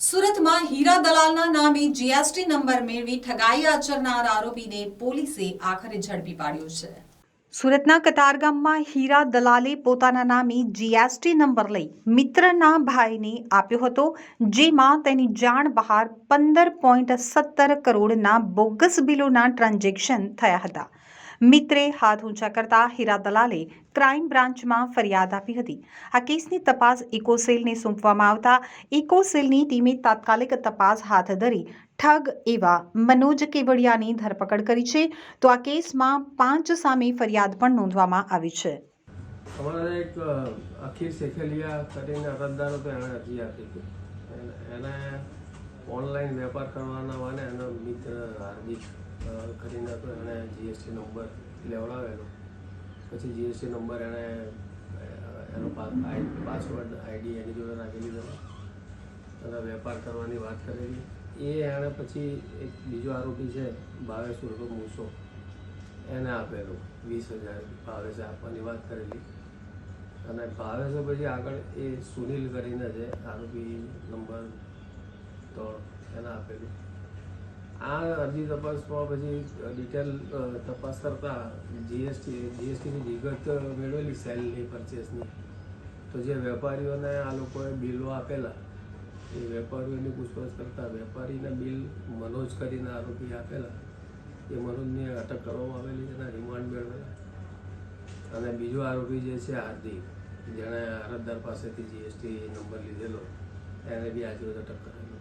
સુરતમાં હીરા દલાલના નામે GST number મેળવી ઠગાઈ આચરનાર આરોપીને પોલીસે આખરે ઝડપી પાડ્યો છે. સુરતના કતારગામમાં હીરા દલાલે પોતાના નામે જીએસટી નંબર લઈ મિત્રના ભાઈને આપ્યો હતો, જેમાં તેની જાણ બહાર પંદર પોઈન્ટ સત્તર કરોડના બોગસ બિલોના ટ્રાન્ઝેક્શન થયા હતા. મિત્રે હાથ ઊંચા કરતા હીરા દલાલે ક્રાઇમ બ્રાન્ચમાં ફરિયાદ આપી હતી. આ કેસની તપાસ ઇકોસેલને સોંપવામાં આવતા ઇકોસેલની ટીમે તાત્કાલિક તપાસ હાથ ધરી ઠગ એવા મનોજ કેવડિયાની ધરપકડ કરી છે. તો આ કેસમાં પાંચ સામે ફરિયાદ પણ નોંધવામાં આવી છે. અમારા એક અખિલ શેખલિયા કરીને અરજદાર હતો એણે અરજી આપી હતી. એને- ઓનલાઈન વેપાર કરવાના વાને એનો મિત્ર હાર્દિક કરીને હતો એણે જીએસટી નંબર લેવડાવેલો. પછી જીએસટી નંબર એણે એનો પાસવર્ડ આઈડી એની જોડે રાખી દીધો અને વેપાર કરવાની વાત કરેલી. એ એણે પછી એક બીજો આરોપી છે ભાવેશ ઉર્ફે મૂસો. એને આપેલું, વીસ હજાર ભાવેશે આપવાની વાત કરેલી. અને ભાવેશે પછી આગળ એ સુનિલ કરીને છે આરોપી નંબર ત્રણ, એને આપેલું. આ અરજી તપાસમાં પછી ડિટેલ તપાસ કરતા જીએસટી જીએસટીની વિગત મેળવેલી સેલની પરચેસની તો જે વેપારીઓને આ લોકોએ બિલો આપેલા, એ વેપારીઓની પૂછપરછ કરતા વેપારીને બિલ મનોજ કરીને આરોપી આપેલા, એ મનોજની અટક કરવામાં આવેલી એના રિમાન્ડ મેળવેલા. અને બીજો આરોપી જે છે હાર્દિક, જેણે અરજદાર પાસેથી જીએસટી નંબર લીધેલો. એને બી આજે અટક કરેલો